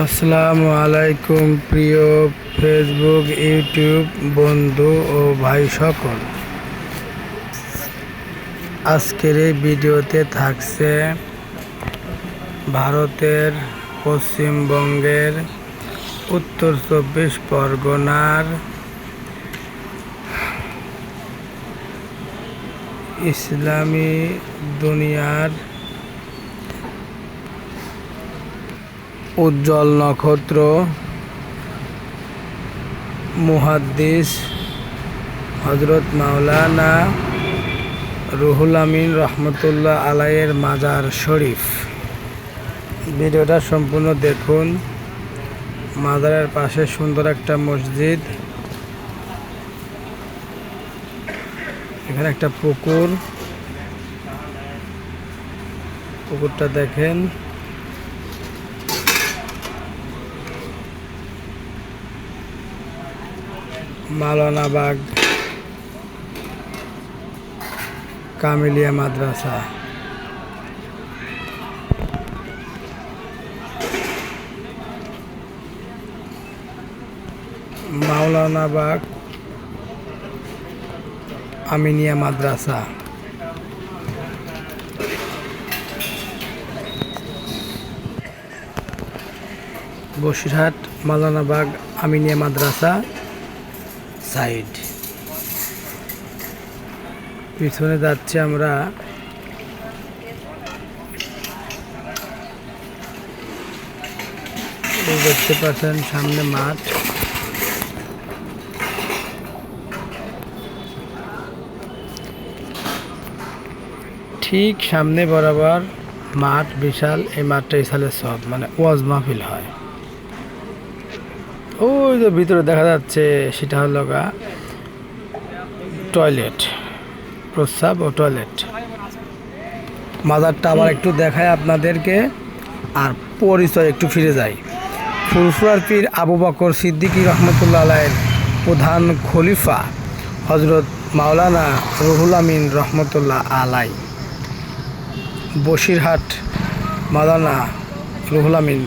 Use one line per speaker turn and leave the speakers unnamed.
আসসালামু আলাইকুম, প্রিয় ফেসবুক ইউটিউব বন্ধু ও ভাই সকল। আজকের এই ভিডিওতে থাকছে ভারতের পশ্চিমবঙ্গের উত্তর চব্বিশ পরগনার ইসলামী দুনিয়ার উজ্জ্বল নক্ষত্র, মুহাদ্দিস হজরত মাওলানা রুহুল আমিন রহমতুল্লাহ আলাইয়ের মাজার শরীফ। ভিডিওটা সম্পূর্ণ দেখুন। মাজারের পাশে সুন্দর একটা মসজিদ। এখানে একটা পুকুর। পুকুরটা দেখেন। মালানা বাগ কামিলিয়া মাদ্রাসা। মাওলানা বাগ আমিনিয়া মাদ্রাসা। বসিরহাট মাওলানা বাগ আমিনিয়া মাদ্রাসা। সাইড। পিছনে যাচ্ছি আমরা। দেখতে পাচ্ছেন সামনে মাঠ। ঠিক সামনে বরাবর মাঠ বিশাল, এই মাঠটা ইসালে সব মানে ওয়াজ মাহফিল হয়। ওই যে ভিতরে দেখা যাচ্ছে সেটা হলো গা টয়লেট প্রস্রাব ও টয়লেট মাজারটা আবার একটু দেখায় আপনাদেরকে আর পরিচয় একটু ফিরে যাই। ফুরফুরার পীর আবু বকর সিদ্দিকি রহমতুল্লাহ আলাইয়ের প্রধান খলিফা হজরত মাওলানা রুহুল আমিন রহমতুল্লাহ আলাই। বসিরহাট মাওলানা রুহুল আমিন